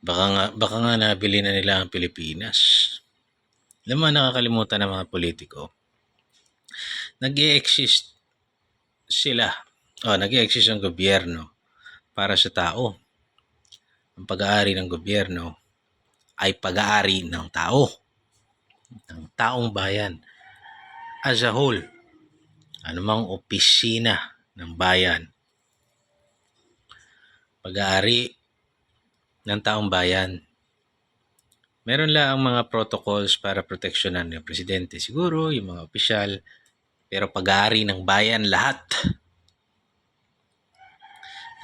Baka nga, baka nga nabili na nila ang Pilipinas. Alam mo, nakakalimutan ng mga politiko. nag exist sila. O, nag exist ang gobyerno para sa tao. Ang pag-aari ng gobyerno ay pag-aari ng tao. Ng taong bayan. As a whole. Anumang opisina ng bayan. Pag-aari ng taong bayan. Meron lang ang mga protocols para proteksyonan ng presidente siguro, yung mga opisyal, pero pag-aari ng bayan lahat.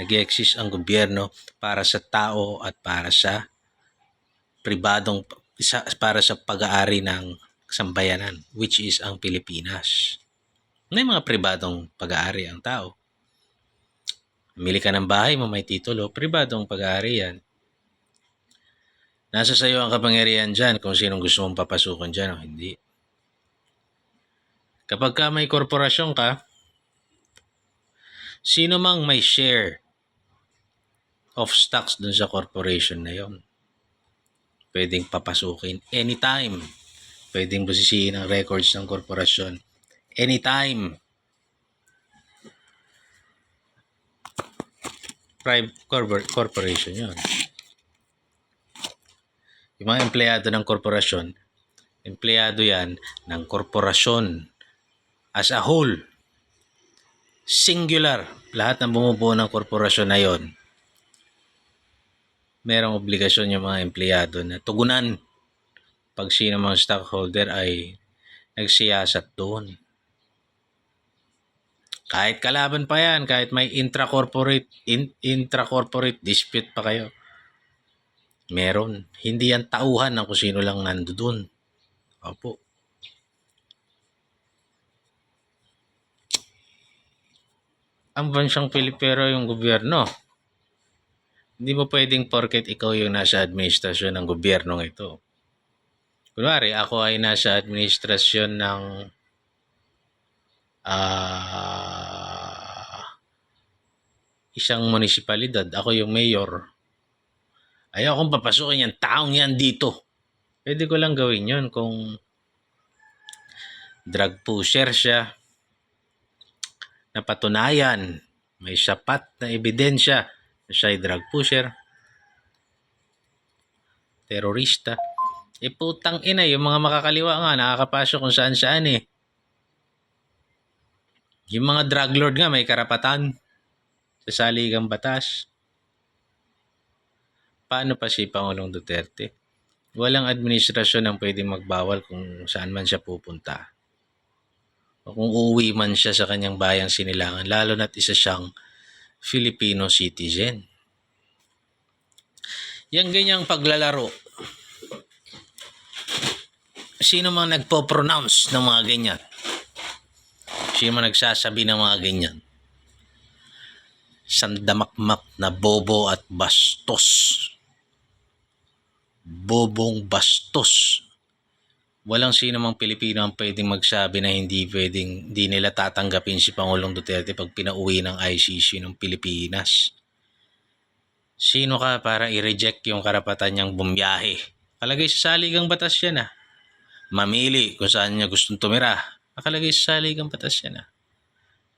Nag-exist ang gobyerno para sa tao at para sa pribadong para sa pag-aari ng sambayanan which is ang Pilipinas. May mga pribadong pag-aari ang tao. Mili ka ng bahay mo may titulo, pribadong pag-aari yan. Nasa sayo ang kapangyarihan dyan kung sinong gusto mong papasukan dyan o hindi. Kapag ka may korporasyon ka, sino mang may share of stocks dun sa corporation na yon, pwedeng papasukin anytime. Pwedeng busisiin ang records ng korporasyon anytime. Private corpor- corporation yon. Yung mga empleyado ng korporasyon, empleyado yan ng korporasyon as a whole. Singular. Lahat ng bumubuo ng korporasyon na yon, merong obligasyon yung mga empleyado na tugunan pag sino mga stockholder ay nagsiyasat doon. Kahit kalaban pa yan, kahit may intra-corporate, in, intra-corporate dispute pa kayo, meron. Hindi yan tauhan ng kung sino lang nandoon. Opo. Ang bansang Pilipero yung gobyerno. Hindi mo pwedeng porket ikaw yung nasa administrasyon ng gobyernong ito. Kunwari, ako ay nasa administrasyon ng ah isang munisipalidad. Ako yung mayor. Ayaw kong papasukin yung taong yan dito. Pwede ko lang gawin yon kung drug pusher siya, napatunayan, may sapat na ebidensya na siya ay drug pusher, terorista. E putang ina, yung mga makakaliwa nga, nakakapasok kung saan saan eh. Yung mga drug lord nga, may karapatan sa saligang batas. Paano pa si Pangulong Duterte? Walang administrasyon ang pwedeng magbawal kung saan man siya pupunta. O kung uuwi man siya sa kanyang bayang sinilangan, lalo na't isa siyang Filipino citizen. Yang ganyang paglalaro, sino mang nagpo-pronounce ng mga ganyan? Sino mang nagsasabi ng mga ganyan? Sandamakmak na bobo at bastos. Bobong bastos. Walang sino mang Pilipino ang pwedeng magsabi na hindi pwedeng, hindi nila tatanggapin si Pangulong Duterte pag pinauwi ng ICC ng Pilipinas. Sino ka para i-reject yung karapatan niyang bumiyahe? Kalagay sa saligang batas yan ah. Mamili kung saan niya gustong tumira. Nakalagay sa saligang batas yan ah.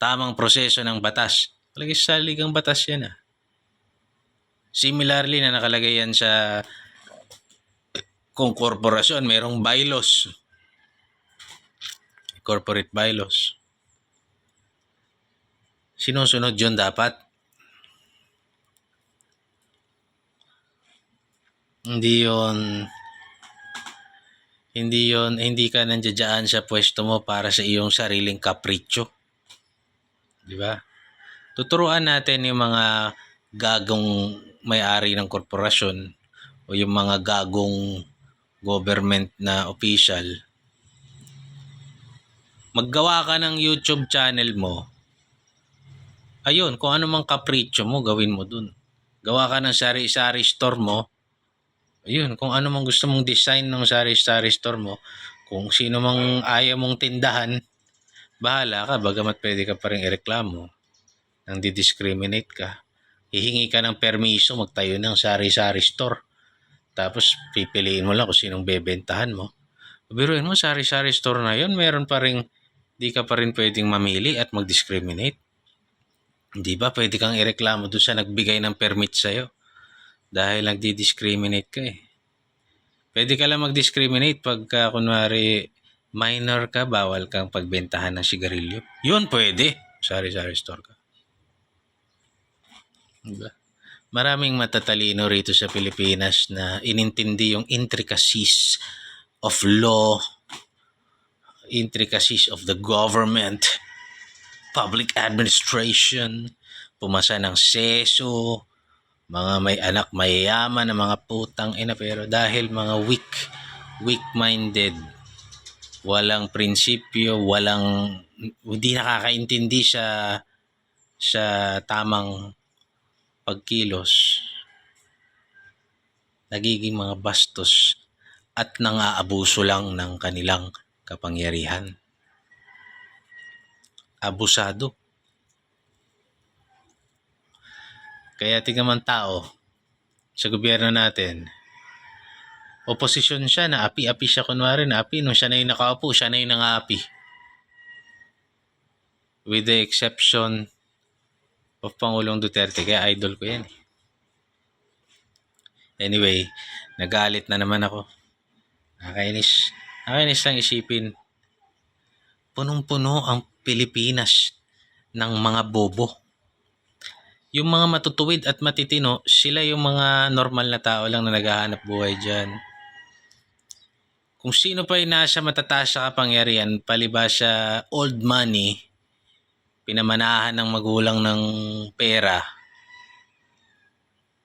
Tamang proseso ng batas. Nakalagay sa saligang batas yan ah. Similarly na nakalagay yan sa kung korporasyon, merong bylaws. Corporate bylaws. Sinusunod yun dapat. Hindi yon hindi yon hindi ka nandiyan sa pwesto mo para sa iyong sariling kapritsyo. Di ba? Tuturuan natin yung mga gagong may-ari ng korporasyon o yung mga gagong government na official. Maggawa ka ng YouTube channel mo. Ayun, kung ano mang kapritsyo mo, gawin mo dun. Gawa ka ng sari-sari store mo. Ayun, kung ano mang gusto mong design ng sari-sari store mo, kung sino mang ayaw mong tindahan, bahala ka, bagamat pwede ka pa rin ireklamo nang didiscriminate ka. Hihingi ka ng permiso magtayo ng sari-sari store Tapos pipiliin mo lang kung sinong bebentahan mo. Biruin mo, sari-sari store na yun, meron pa rin, di ka pa rin pwedeng mamili at mag-discriminate. Di ba? Pwede kang ireklamo doon sa nagbigay ng permit sa'yo. Dahil nagdi-discriminate ka eh. Pwede ka lang mag-discriminate pagka kunwari minor ka, bawal kang pagbentahan ng sigarilyo. Yun pwede. Sari-sari store ka. Diba? Maraming matatalino rito sa Pilipinas na inintindi yung intricacies of law, intricacies of the government, public administration, pumasa ng seso, mga may anak mayayaman na mga putang ina. Pero dahil mga weak weak-minded walang prinsipyo walang hindi nakakaintindi sa sa tamang pagkilos nagiging mga bastos at nangaabuso lang ng kanilang kapangyarihan abusado Kaya tingnan man tao sa gobyerno natin, oposisyon siya, na api-api siya kunwari, na api, nung siya na yung nakaupo, siya na yung nang-aapi. With the exception of Pangulong Duterte, kaya idol ko yan. eh. Anyway, nagalit na naman ako. Nakakainis. Nakakainis lang isipin. Punong-puno ang Pilipinas ng mga bobo yung mga matutuwid at matitino, sila yung mga normal na tao lang na naghahanap buhay dyan. Kung sino pa yung nasa matataas sa kapangyarihan, palibas sa old money, pinamanahan ng magulang ng pera,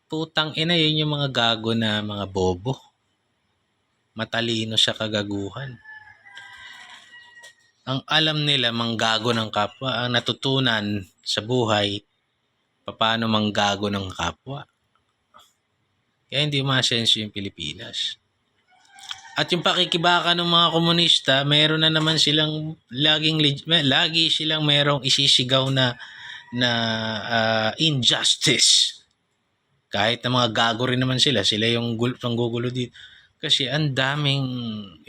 putang ina yun yung mga gago na mga bobo. Matalino sa kagaguhan. Ang alam nila, manggago ng kapwa, ang natutunan sa buhay, paano manggago ng kapwa. Kaya hindi masenso yung Pilipinas. At yung pakikibaka ng mga komunista, meron na naman silang laging lagi silang merong isisigaw na na ah, injustice. Kahit na mga gago rin naman sila, sila yung gul- gulo dito. Kasi ang daming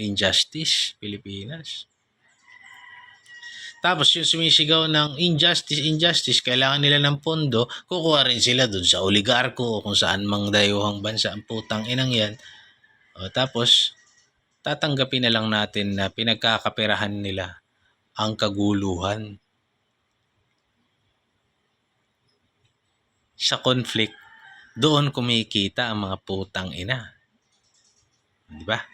injustice, Pilipinas. Tapos yung sumisigaw ng injustice, injustice, kailangan nila ng pondo, kukuha rin sila dun sa oligarko o kung saan mang dayuhang bansa ang putang inang yan. O, tapos, tatanggapin na lang natin na pinagkakaperahan nila ang kaguluhan. Sa conflict, doon kumikita ang mga putang ina. Di ba?